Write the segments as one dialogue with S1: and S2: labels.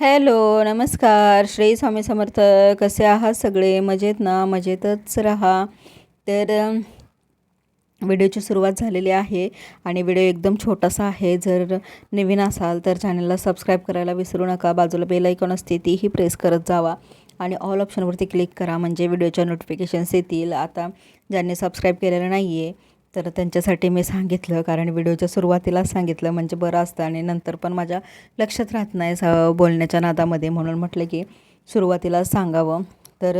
S1: Hello नमस्कार. श्री स्वामी समर्थ कसे आहात सगळे? मजेत ना? मजेतच राहा. तर व्हिडिओची सुरुवात झालेली आहे आणि व्हिडिओ एकदम छोटासा आहे. जर नवीन असाल तर चॅनलला सबस्क्राईब करायला विसरू नका. बाजूला बेल आयकॉन असते तीही प्रेस करत जावा. आणि ऑल ऑप्शनवरती क्लिक करा म्हणजे व्हिडिओच्या नोटिफिकेशन्स येतील. आता ज्यांनी सबस्क्राईब केलेलं नाही आहे तर त्यांच्यासाठी मी सांगितलं कारण व्हिडिओच्या सुरुवातीलाच सांगितलं म्हणजे बरं असतं. आणि नंतर पण माझ्या लक्षात राहत नाही स- बोलण्याच्या नादामध्ये म्हणून म्हटलं की सुरुवातीलाच सांगावं. तर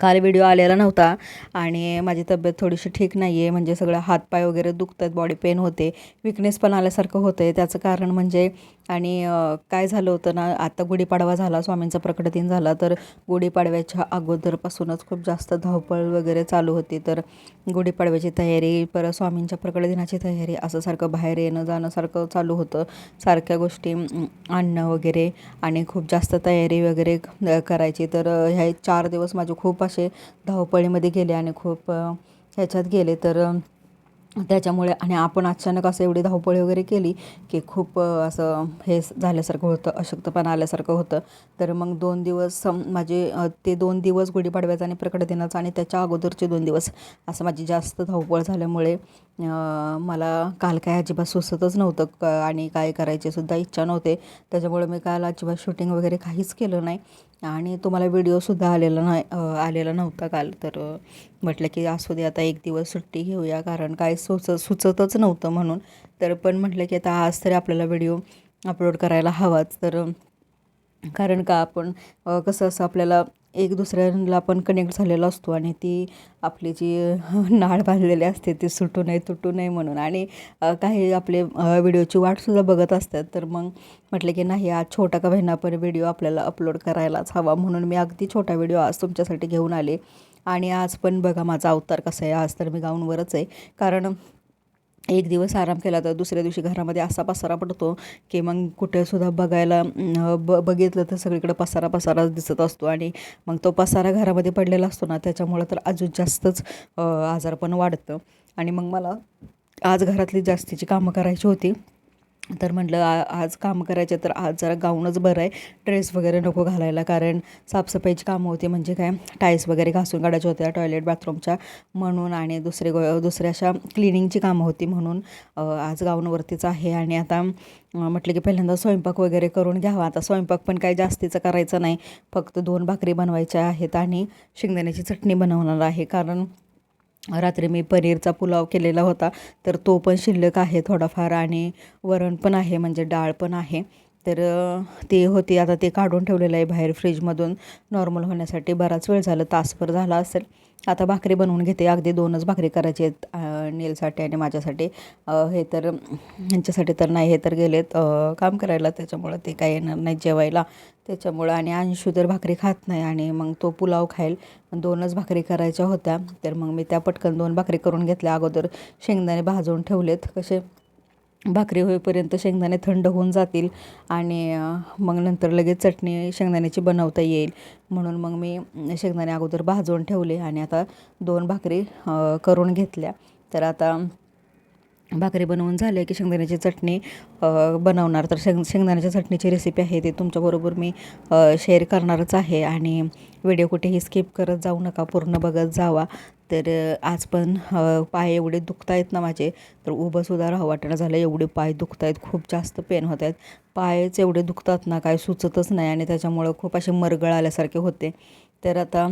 S1: काल व्हिडिओ आलेला नव्हता आणि माझी तब्येत थोडीशी ठीक नाही आहे म्हणजे सगळं हातपाय वगैरे दुखत आहेत बॉडी पेन होते विकनेस पण आल्यासारखं होतं आहे त्याचं कारण म्हणजे आणि काय झालं होतं ना आता गुढीपाडवा झाला स्वामींचा प्रकट दिन झाला तर गुढीपाडव्याच्या अगोदरपासूनच खूप जास्त धावपळ वगैरे चालू होती. तर गुढीपाडव्याची तयारी परत स्वामींच्या प्रकट दिनाची तयारी असं सारखं बाहेर येणं जाणं सारखं चालू होतं. सारख्या गोष्टी आणणं वगैरे आणि खूप जास्त तयारी वगैरे करायची. तर ह्या चार दिवस माझे खूप असे धावपळीमध्ये गेले आणि खूप ह्याच्यात गेले. तर त्याच्यामुळे आणि आपण अचानक असं एवढी धावपळी वगैरे केली की खूप असं हे झाल्यासारखं होतं अशक्तपणा आल्यासारखं होतं. तर मग दोन दिवस माझे ते दोन दिवस गुढीपाडव्याचा आणि प्रकट दिनाचा आणि त्याच्या अगोदरचे दोन दिवस असं माझी जास्त धावपळ झाल्यामुळे मला काल काय अजिबात सुचतच नव्हतं क आणि काय करायची सुद्धा इच्छा नव्हते. त्याच्यामुळे मी काल अजिबात शूटिंग वगैरे काहीच केलं नाही. आणि तुम्हाला व्हिडिओसुद्धा आलेला नाही आलेला नव्हता काल. तर म्हटलं की असू दे आता एक दिवस सुट्टी घेऊया कारण काय सुच सुचतच नव्हतं म्हणून. तर पण म्हटलं की आता आज तरी आपल्याला व्हिडिओ अपलोड करायला हवाच. तर कारण का आपण कसं असं आपल्याला एक दुसऱ्याला आपण कनेक्ट झालेला असतो आणि ती आपली जी नाळ बांधलेली असते ती सुटू नये तुटू नये म्हणून. आणि काही आपले व्हिडिओची वाटसुद्धा बघत असतात तर मग म्हटलं की नाही आज छोटा का बहिणा पण व्हिडिओ आपल्याला अपलोड करायलाच हवा म्हणून मी अगदी छोटा व्हिडिओ आज तुमच्यासाठी घेऊन आले. आणि आज पण बघा माझा अवतार कसा आहे आज तर मी गाऊनवरच आहे. कारण एक दिवस आराम केला तर दुसऱ्या दिवशी घरामध्ये असा पसारा पडतो की मग कुठेसुद्धा बघायला ब बघितलं तर सगळीकडे पसारा पसाराच दिसत असतो आणि मग तो पसारा घरामध्ये पडलेला असतो ना त्याच्यामुळं तर अजून जास्तच आजारपण वाढतं. आणि मग मला आज घरातली जास्तीची कामं करायची होती. तर म्हटलं आ आज काम करायचे तर आज जरा गाऊनच बरं आहे. ड्रेस वगैरे नको घालायला कारण साफसफाईची कामं होती. म्हणजे काय टाईल्स वगैरे घासून काढायच्या होत्या टॉयलेट बाथरूमच्या म्हणून आणि दुसरे गो दुसऱ्या अशा क्लिनिंगची कामं होती म्हणून आज गाऊनवरतीच आहे. आणि आता म्हटलं की पहिल्यांदा स्वयंपाक वगैरे करून घ्यावा. आता स्वयंपाक पण काही जास्तीचं करायचं नाही. फक्त दोन भाकरी बनवायच्या आहेत आणि शेंगदाण्याची चटणी बनवणार आहे. कारण रात्री मी पनीरचा पुलाव केलेला होता. तर तो पण शिल्लक आहे थोडाफार आणि वरण पण आहे म्हणजे डाळ पण आहे. तर ते होते. आता ते काढून ठेवलेलं आहे बाहेर फ्रीजमधून. नॉर्मल होण्यासाठी बराच वेळ झाला तासभर झाला असेल. आता भाकरी बनवून घेते. अगदी दोनच भाकरी करायची आहेत नेलसाठी आणि माझ्यासाठी हे तर यांच्यासाठी तर नाही हे तर गेलेत काम करायला. त्याच्यामुळं ते काय येणार नाही जेवायला. त्याच्यामुळं आणि अंशू तर भाकरी खात नाही आणि मग तो पुलाव खाईल. दोनच भाकरी करायच्या होत्या. तर मग मी त्या पटकन दोन भाकरी करून घेतल्या. अगोदर शेंगदाणे भाजून ठेवलेत. कसे भाकरी होईपर्यंत शेंगदाणे थंड होऊन जातील आणि मग नंतर लगेच चटणी शेंगदाण्याची बनवता येईल. म्हणून मग मी शेंगदाणे अगोदर भाजून ठेवले आणि आता दोन भाकरी करून घेतल्या. तर आता भाकरी बनवून झाले की शेंगदाण्याची चटणी बनवणार. तर शेंग शेंगदाण्याच्या चटणीची रेसिपी आहे ती तुमच्याबरोबर मी शेअर करणारच आहे. आणि व्हिडिओ कुठेही स्किप करत जाऊ नका पूर्ण बघत जावा. तर आज पण पाय एवढे दुखत आहेत ना माझे तर उभंसुद्धा राहावं वाटणं झालं एवढे पाय दुखत आहेत खूप जास्त पेन होत आहेत पायच एवढे दुखतात ना काय सुचतच नाही. आणि त्याच्यामुळं खूप असे मरगळ आल्यासारखे होते. तर आता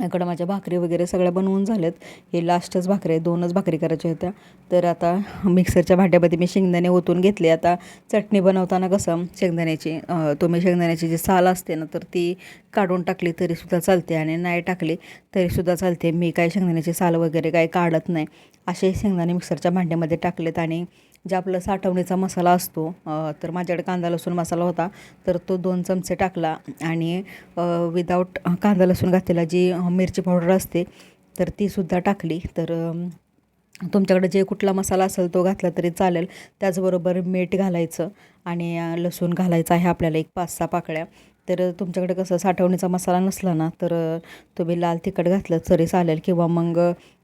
S1: इकडं माझ्या भाकरी वगैरे सगळ्या बनवून झाल्यात. हे लास्टच भाकरी आहे दोनच भाकरी करायच्या होत्या. तर आता मिक्सरच्या भांड्यामध्ये मी शेंगदाणे ओतून घेतले. आता चटणी बनवताना कसं शेंगदाण्याची तुम्ही शेंगदाण्याची जी साल असते ना तर ती काढून टाकली तरीसुद्धा चालते आणि नाही टाकली तरीसुद्धा चालते. मी काय शेंगदाण्याची साल वगैरे काय काढत नाही. असे शेंगदाणे मिक्सरच्या भांड्यामध्ये टाकलेत आणि जे आपलं साठवणीचा मसाला असतो तर माझ्याकडे कांदा लसूण मसाला होता तर तो दोन चमचे टाकला आणि विदाऊट कांदा लसूण घातलेला जी मिरची पावडर असते तर तीसुद्धा टाकली. तर तुमच्याकडे जे कुठला मसाला असेल तो घातला तरी चालेल. त्याचबरोबर मीठ घालायचं आणि लसूण घालायचं आहे आपल्याला एक पाच सहा पाकळ्या. तर तुमच्याकडे कसं साठवणीचा मसाला नसला ना तर तुम्ही लाल तिखट घातलं तरी चालेल किंवा मग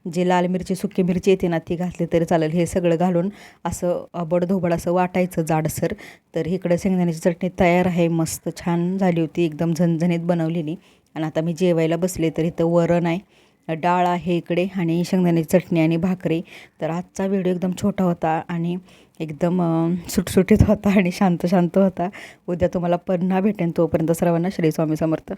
S1: जी लाल मिरची सुकी मिरची येते ना ती घातली तरी चालेल. हे सगळं घालून असं अबडधोबड असं वाटायचं जाडसर. तर इकडं शेंगदाण्याची चटणी तयार आहे मस्त छान झाली होती एकदम झणझणीत बनवलेली. आणि आता मी जेवायला बसले तर इथं वरण आहे. डाळ आहे इकडे आणि शेंगदाण्याची चटणी आणि भाकरी. तर आजचा व्हिडिओ एकदम छोटा होता आणि एकदम सुटसुटीत होता आणि शांत शांत होता. उद्या तुम्हाला पुन्हा भेटेन तोपर्यंत सर्वांना श्री स्वामी समर्थ.